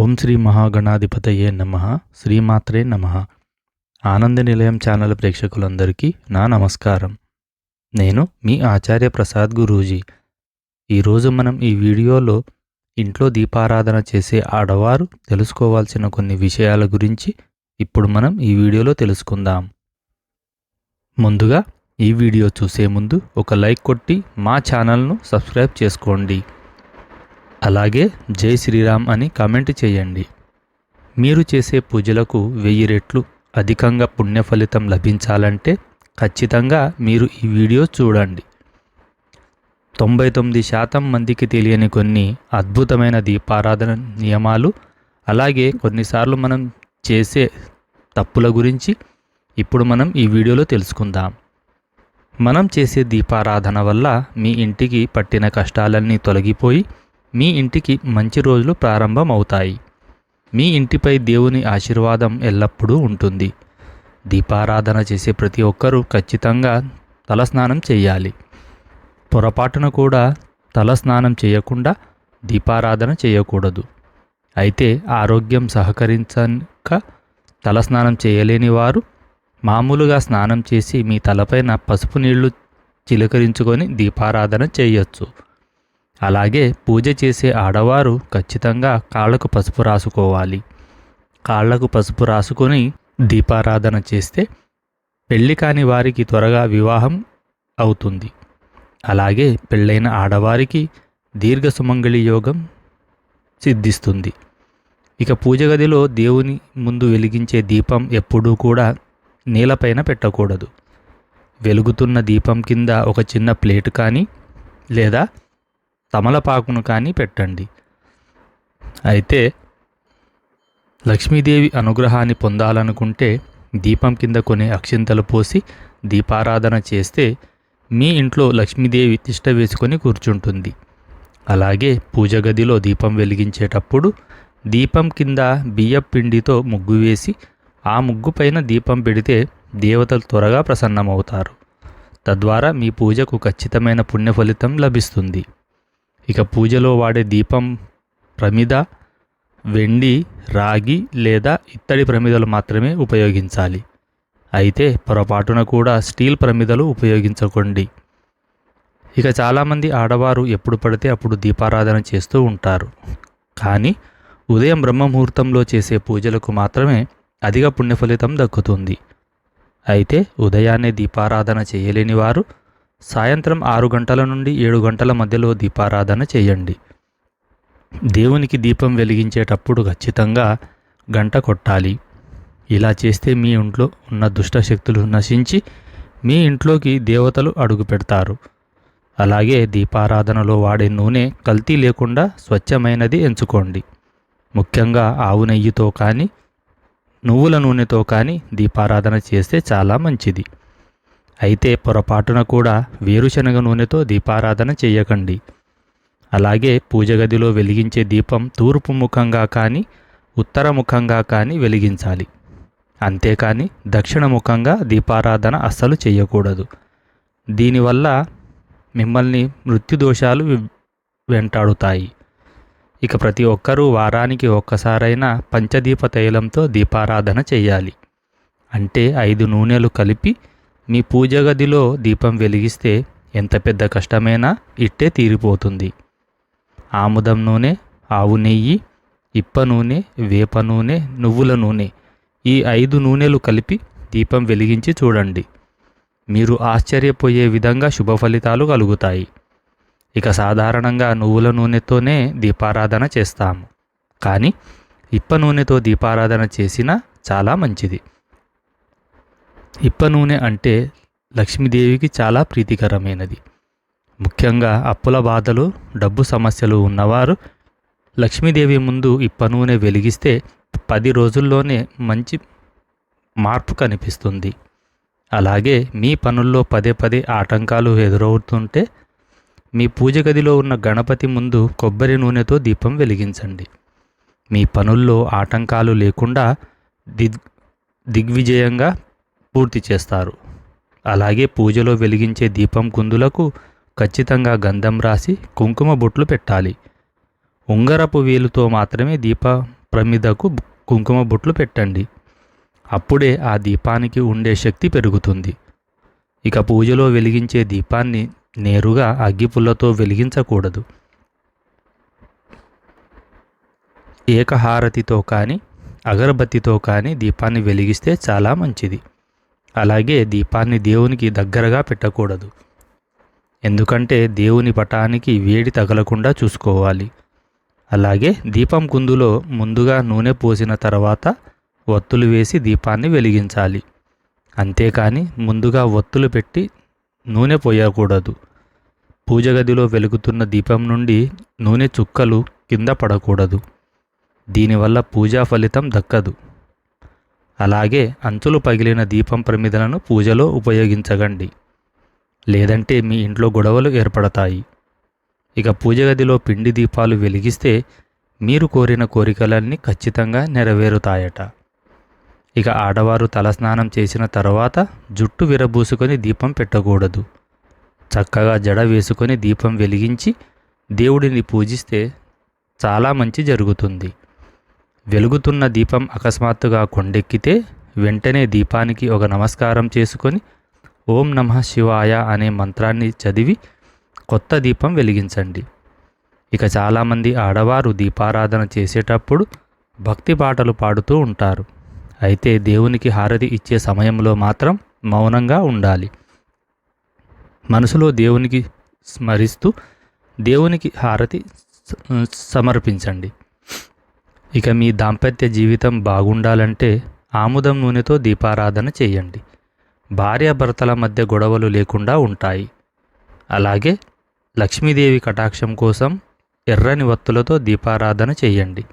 ఓం శ్రీ మహాగణాధిపతయే నమ. శ్రీమాత్రే నమ. ఆనంద నిలయం ఛానల్ ప్రేక్షకులందరికీ నా నమస్కారం. నేను మీ ఆచార్య ప్రసాద్ గురూజీ. ఈరోజు మనం ఈ వీడియోలో ఇంట్లో దీపారాధన చేసే ఆడవారు తెలుసుకోవాల్సిన కొన్ని విషయాల గురించి ఇప్పుడు మనం ఈ వీడియోలో తెలుసుకుందాం. ముందుగా ఈ వీడియో చూసే ముందు ఒక లైక్ కొట్టి మా ఛానల్ను సబ్స్క్రైబ్ చేసుకోండి. అలాగే జై శ్రీరామ్ అని కామెంట్ చేయండి. మీరు చేసే పూజలకు వెయ్యి రెట్లు అధికంగా పుణ్య ఫలితం లభించాలంటే ఖచ్చితంగా మీరు ఈ వీడియో చూడండి. తొంభై తొమ్మిది శాతం మందికి తెలియని కొన్ని అద్భుతమైన దీపారాధన నియమాలు అలాగే కొన్నిసార్లు మనం చేసే తప్పుల గురించి ఇప్పుడు మనం ఈ వీడియోలో తెలుసుకుందాం. మనం చేసే దీపారాధన వల్ల మీ ఇంటికి పట్టిన కష్టాలన్నీ తొలగిపోయి మీ ఇంటికి మంచి రోజులు ప్రారంభమవుతాయి. మీ ఇంటిపై దేవుని ఆశీర్వాదం ఎల్లప్పుడూ ఉంటుంది. దీపారాధన చేసే ప్రతి ఒక్కరూ ఖచ్చితంగా తలస్నానం చేయాలి. పొరపాటున కూడా తలస్నానం చేయకుండా దీపారాధన చేయకూడదు. అయితే ఆరోగ్యం సహకరించక తలస్నానం చేయలేని వారు మామూలుగా స్నానం చేసి మీ తలపైన పసుపు నీళ్ళు చిలకరించుకొని దీపారాధన చేయొచ్చు. అలాగే పూజ చేసే ఆడవారు ఖచ్చితంగా కాళ్ళకు పసుపు రాసుకోవాలి. కాళ్ళకు పసుపు రాసుకొని దీపారాధన చేస్తే పెళ్ళి కాని వారికి త్వరగా వివాహం అవుతుంది. అలాగే పెళ్ళైన ఆడవారికి దీర్ఘ సుమంగళి యోగం సిద్ధిస్తుంది. ఇక పూజ గదిలో దేవుని ముందు వెలిగించే దీపం ఎప్పుడూ కూడా నేలపైన పెట్టకూడదు. వెలుగుతున్న దీపం కింద ఒక చిన్న ప్లేట్ కానీ లేదా తమలపాకును కానీ పెట్టండి. అయితే లక్ష్మీదేవి అనుగ్రహాన్ని పొందాలనుకుంటే దీపం కింద కొన్ని అక్షింతలు పోసి దీపారాధన చేస్తే మీ ఇంట్లో లక్ష్మీదేవి తిష్ట వేసుకొని కూర్చుంటుంది. అలాగే పూజ గదిలో దీపం వెలిగించేటప్పుడు దీపం కింద బియ్యం పిండితో ముగ్గు వేసి ఆ ముగ్గు పైన దీపం పెడితే దేవతలు త్వరగా ప్రసన్నమవుతారు. తద్వారా మీ పూజకు ఖచ్చితమైన పుణ్య ఫలితం లభిస్తుంది. ఇక పూజలో వాడే దీపం ప్రమిద వెండి రాగి లేదా ఇత్తడి ప్రమిదలు మాత్రమే ఉపయోగించాలి. అయితే పొరపాటున కూడా స్టీల్ ప్రమిదలు ఉపయోగించకండి. ఇక చాలామంది ఆడవారు ఎప్పుడు పడితే అప్పుడు దీపారాధన చేస్తూ ఉంటారు. కానీ ఉదయం బ్రహ్మముహూర్తంలో చేసే పూజలకు మాత్రమే అధిక పుణ్య ఫలితం దక్కుతుంది. అయితే ఉదయాన్నే దీపారాధన చేయలేని వారు సాయంత్రం ఆరు గంటల నుండి ఏడు గంటల మధ్యలో దీపారాధన చేయండి. దేవునికి దీపం వెలిగించేటప్పుడు ఖచ్చితంగా గంట కొట్టాలి. ఇలా చేస్తే మీ ఇంట్లో ఉన్న దుష్టశక్తులు నశించి మీ ఇంట్లోకి దేవతలు అడుగు పెడతారు. అలాగే దీపారాధనలో వాడే నూనె కల్తీ లేకుండా స్వచ్ఛమైనది ఎంచుకోండి. ముఖ్యంగా ఆవు నెయ్యితో కానీ నువ్వుల నూనెతో కానీ దీపారాధన చేస్తే చాలా మంచిది. అయితే పొరపాటున కూడా వేరుశనగ నూనెతో దీపారాధన చేయకండి. అలాగే పూజ గదిలో వెలిగించే దీపం తూర్పు ముఖంగా కానీ ఉత్తర ముఖంగా కానీ వెలిగించాలి. అంతేకాని దక్షిణ ముఖంగా దీపారాధన అస్సలు చేయకూడదు. దీనివల్ల మిమ్మల్ని మృత్యుదోషాలు వెంటాడుతాయి. ఇక ప్రతి ఒక్కరూ వారానికి ఒక్కసారైనా పంచదీప తైలంతో దీపారాధన చేయాలి. అంటే ఐదు నూనెలు కలిపి మీ పూజ గదిలో దీపం వెలిగిస్తే ఎంత పెద్ద కష్టమైనా ఇట్టే తీరిపోతుంది. ఆముదం నూనె ఆవు నెయ్యి ఇప్ప నూనె వేప నూనె నువ్వుల నూనె ఈ ఐదు నూనెలు కలిపి దీపం వెలిగించి చూడండి. మీరు ఆశ్చర్యపోయే విధంగా శుభ ఫలితాలు కలుగుతాయి. ఇక సాధారణంగా నువ్వుల నూనెతోనే దీపారాధన చేస్తాము. కానీ ఇప్ప నూనెతో దీపారాధన చేసినా చాలా మంచిది. ఇప్ప నూనె అంటే లక్ష్మీదేవికి చాలా ప్రీతికరమైనది. ముఖ్యంగా అప్పుల బాధలు డబ్బు సమస్యలు ఉన్నవారు లక్ష్మీదేవి ముందు ఇప్ప నూనె వెలిగిస్తే పది రోజుల్లోనే మంచి మార్పు కనిపిస్తుంది. అలాగే మీ పనుల్లో పదే పదే ఆటంకాలు ఎదురవుతుంటే మీ పూజ గదిలో ఉన్న గణపతి ముందు కొబ్బరి నూనెతో దీపం వెలిగించండి. మీ పనుల్లో ఆటంకాలు లేకుండా దిగ్ దిగ్విజయంగా పూర్తి చేస్తారు. అలాగే పూజలో వెలిగించే దీపం కుందులకు ఖచ్చితంగా గంధం రాసి కుంకుమ బొట్లు పెట్టాలి. ఉంగరపు వేలుతో మాత్రమే దీప ప్రమిదకు కుంకుమ బొట్లు పెట్టండి. అప్పుడే ఆ దీపానికి ఉండే శక్తి పెరుగుతుంది. ఇక పూజలో వెలిగించే దీపాన్ని నేరుగా అగ్గిపుల్లతో వెలిగించకూడదు. ఏకహారతితో కానీ అగరబత్తితో కానీ దీపాన్ని వెలిగిస్తే చాలా మంచిది. అలాగే దీపాన్ని దేవునికి దగ్గరగా పెట్టకూడదు. ఎందుకంటే దేవుని పటానికి వేడి తగలకుండా చూసుకోవాలి. అలాగే దీపం కుందులో ముందుగా నూనె పోసిన తర్వాత ఒత్తులు వేసి దీపాన్ని వెలిగించాలి. అంతేకాని ముందుగా ఒత్తులు పెట్టి నూనె పోయకూడదు. పూజ గదిలో వెలుగుతున్న దీపం నుండి నూనె చుక్కలు కింద పడకూడదు. దీనివల్ల పూజా ఫలితం దక్కదు. అలాగే అంచులు పగిలిన దీపం ప్రమిదలను పూజలో ఉపయోగించగండి. లేదంటే మీ ఇంట్లో గొడవలు ఏర్పడతాయి. ఇక పూజ గదిలో పిండి దీపాలు వెలిగిస్తే మీరు కోరిన కోరికలన్నీ ఖచ్చితంగా నెరవేరుతాయట. ఇక ఆడవారు తలస్నానం చేసిన తర్వాత జుట్టు విరబూసుకొని దీపం పెట్టకూడదు. చక్కగా జడ వేసుకొని దీపం వెలిగించి దేవుడిని పూజిస్తే చాలా మంచి జరుగుతుంది. వెలుగుతున్న దీపం అకస్మాత్తుగా కొండెక్కితే వెంటనే దీపానికి ఒక నమస్కారం చేసుకొని ఓం నమ శివాయ అనే మంత్రాన్ని చదివి కొత్త దీపం వెలిగించండి. ఇక చాలామంది ఆడవారు దీపారాధన చేసేటప్పుడు భక్తి పాటలు పాడుతూ ఉంటారు. అయితే దేవునికి హారతి ఇచ్చే సమయంలో మాత్రం మౌనంగా ఉండాలి. మనసులో దేవునికి స్మరిస్తూ దేవునికి హారతి సమర్పించండి. ఇక మీ దాంపత్య జీవితం బాగుండాలంటే ఆముదం నూనెతో దీపారాధన చేయండి. భార్యాభర్తల మధ్య గొడవలు లేకుండా ఉంటాయి. అలాగే లక్ష్మీదేవి కటాక్షం కోసం ఎర్రని వత్తులతో దీపారాధన చేయండి.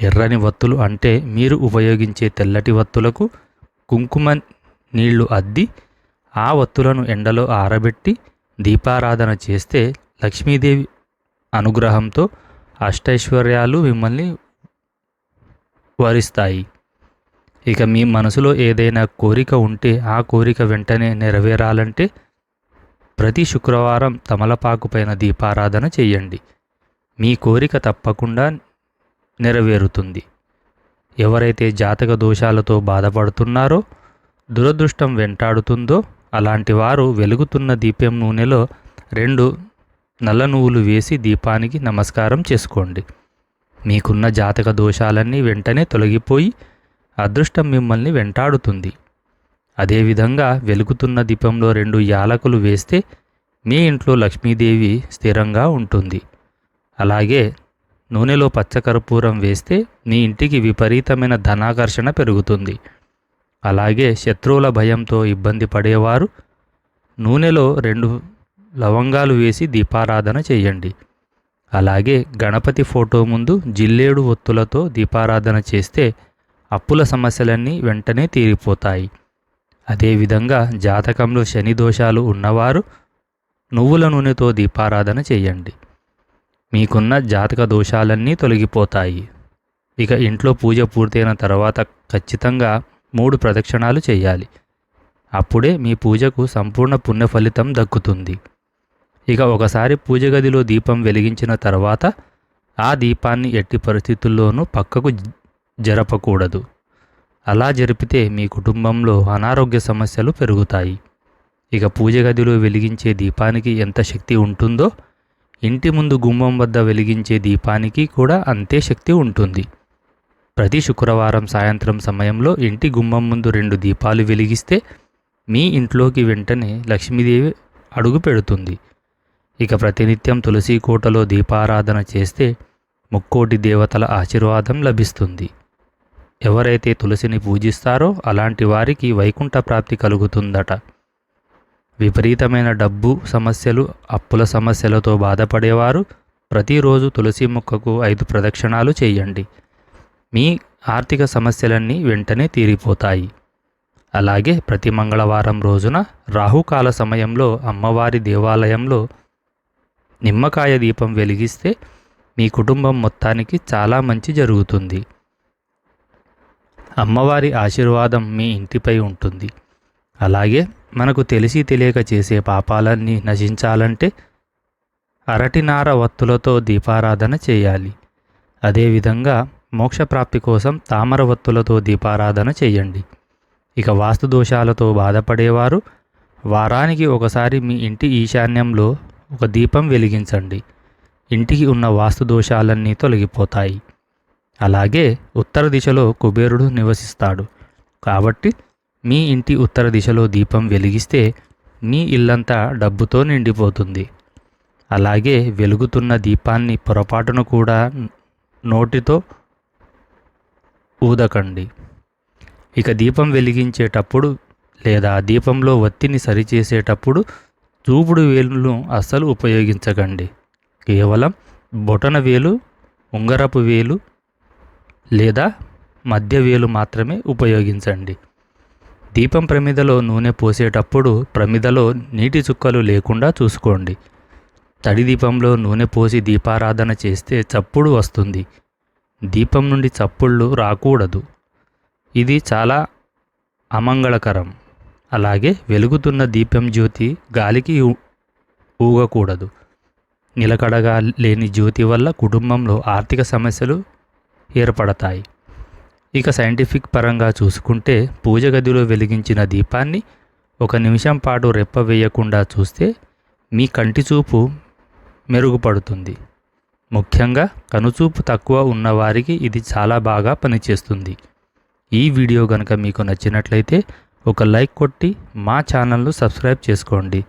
ఎర్రని వత్తులు అంటే మీరు ఉపయోగించే తెల్లటి వత్తులకు కుంకుమ నీళ్ళు అద్ది ఆ వత్తులను ఎండలో ఆరబెట్టి దీపారాధన చేస్తే లక్ష్మీదేవి అనుగ్రహంతో అష్టైశ్వర్యాలు మిమ్మల్ని వరిస్తాయి ఇక మీ మనసులో ఏదైనా కోరిక ఉంటే ఆ కోరిక వెంటనే నెరవేరాలంటే ప్రతి శుక్రవారం తమలపాకు పైన దీపారాధన చేయండి. మీ కోరిక తప్పకుండా నెరవేరుతుంది. ఎవరైతే జాతక దోషాలతో బాధపడుతున్నారో దురదృష్టం వెంటాడుతుందో అలాంటి వారు వెలుగుతున్న దీపం నూనెలో రెండు నల్ల నువ్వులు వేసి దీపానికి నమస్కారం చేసుకోండి. మీకున్న జాతక దోషాలన్నీ వెంటనే తొలగిపోయి అదృష్టం మిమ్మల్ని వెంటాడుతుంది. అదేవిధంగా వెలుగుతున్న దీపంలో రెండు యాలకులు వేస్తే మీ ఇంట్లో లక్ష్మీదేవి స్థిరంగా ఉంటుంది. అలాగే నూనెలో పచ్చకర్పూరం వేస్తే మీ ఇంటికి విపరీతమైన ధనాకర్షణ పెరుగుతుంది. అలాగే శత్రువుల భయంతో ఇబ్బంది పడేవారు నూనెలో రెండు లవంగాలు వేసి దీపారాధన చేయండి. అలాగే గణపతి ఫోటో ముందు జిల్లేడు ఒత్తులతో దీపారాధన చేస్తే అప్పుల సమస్యలన్నీ వెంటనే తీరిపోతాయి. అదేవిధంగా జాతకంలో శని దోషాలు ఉన్నవారు నువ్వుల నూనెతో దీపారాధన చేయండి. మీకున్న జాతక దోషాలన్నీ తొలగిపోతాయి. ఇక ఇంట్లో పూజ పూర్తయిన తర్వాత ఖచ్చితంగా మూడు ప్రదక్షిణాలు చేయాలి. అప్పుడే మీ పూజకు సంపూర్ణ పుణ్య ఫలితం దక్కుతుంది. ఇక ఒకసారి పూజ గదిలో దీపం వెలిగించిన తర్వాత ఆ దీపాన్ని ఎట్టి పరిస్థితుల్లోనూ పక్కకు జరపకూడదు. అలా జరిపితే మీ కుటుంబంలో అనారోగ్య సమస్యలు పెరుగుతాయి. ఇక పూజ గదిలో వెలిగించే దీపానికి ఎంత శక్తి ఉంటుందో ఇంటి ముందు గుమ్మం వద్ద వెలిగించే దీపానికి కూడా అంతే శక్తి ఉంటుంది. ప్రతి శుక్రవారం సాయంత్రం సమయంలో ఇంటి గుమ్మం ముందు రెండు దీపాలు వెలిగిస్తే మీ ఇంట్లోకి వెంటనే లక్ష్మీదేవి అడుగు పెడుతుంది. ఇక ప్రతినిత్యం తులసి కోటలో దీపారాధన చేస్తే ముక్కోటి దేవతల ఆశీర్వాదం లభిస్తుంది. ఎవరైతే తులసిని పూజిస్తారో అలాంటి వారికి వైకుంఠ ప్రాప్తి కలుగుతుందట. విపరీతమైన డబ్బు సమస్యలు అప్పుల సమస్యలతో బాధపడేవారు ప్రతిరోజు తులసి మొక్కకు ఐదు ప్రదక్షిణాలు చేయండి. మీ ఆర్థిక సమస్యలన్నీ వెంటనే తీరిపోతాయి. అలాగే ప్రతి మంగళవారం రోజున రాహుకాల సమయంలో అమ్మవారి దేవాలయంలో నిమ్మకాయ దీపం వెలిగిస్తే మీ కుటుంబం మొత్తానికి చాలా మంచి జరుగుతుంది. అమ్మవారి ఆశీర్వాదం మీ ఇంటిపై ఉంటుంది. అలాగే మనకు తెలిసి తెలియక చేసే పాపాలన్నీ నశించాలంటే అరటినార వత్తులతో దీపారాధన చేయాలి. అదేవిధంగా మోక్షప్రాప్తి కోసం తామర వత్తులతో దీపారాధన చేయండి. ఇక వాస్తు దోషాలతో బాధపడేవారు వారానికి ఒకసారి మీ ఇంటి ఈశాన్యంలో ఒక దీపం వెలిగించండి. ఇంటికి ఉన్న వాస్తు దోషాలన్నీ తొలగిపోతాయి. అలాగే ఉత్తర దిశలో కుబేరుడు నివసిస్తాడు. కాబట్టి మీ ఇంటి ఉత్తర దిశలో దీపం వెలిగిస్తే మీ ఇల్లంతా డబ్బుతో నిండిపోతుంది. అలాగే వెలుగుతున్న దీపాన్ని పొరపాటును కూడా నోటితో ఊదకండి. ఇక దీపం వెలిగించేటప్పుడు లేదా దీపంలో ఒత్తిని సరిచేసేటప్పుడు చూపుడు వేలును అస్సలు ఉపయోగించకండి. కేవలం బొటన వేలు ఉంగరపు వేలు లేదా మధ్య వేలు మాత్రమే ఉపయోగించండి. దీపం ప్రమిదలో నూనె పోసేటప్పుడు ప్రమిదలో నీటి చుక్కలు లేకుండా చూసుకోండి. తడి దీపంలో నూనె పోసి దీపారాధన చేస్తే చప్పుడు వస్తుంది. దీపం నుండి చప్పుళ్ళు రాకూడదు. ఇది చాలా అమంగళకరం. అలాగే వెలుగుతున్న దీపం జ్యోతి గాలికి ఊ- ఊగకూడదు. నిలకడగా లేని జ్యోతి వల్ల కుటుంబంలో ఆర్థిక సమస్యలు ఏర్పడతాయి. ఇక సైంటిఫిక్ పరంగా చూసుకుంటే పూజ గదిలో వెలిగించిన దీపాన్ని ఒక నిమిషం పాటు రెప్ప వేయకుండా చూస్తే మీ కంటి చూపు మెరుగుపడుతుంది. ముఖ్యంగా కనుచూపు తక్కువ ఉన్నవారికి ఇది చాలా బాగా పనిచేస్తుంది. ఈ వీడియో కనుక మీకు నచ్చినట్లయితే ఒక లైక్ కొట్టి మా ఛానల్ను సబ్స్క్రైబ్ చేసుకోండి.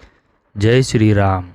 జై శ్రీరామ్.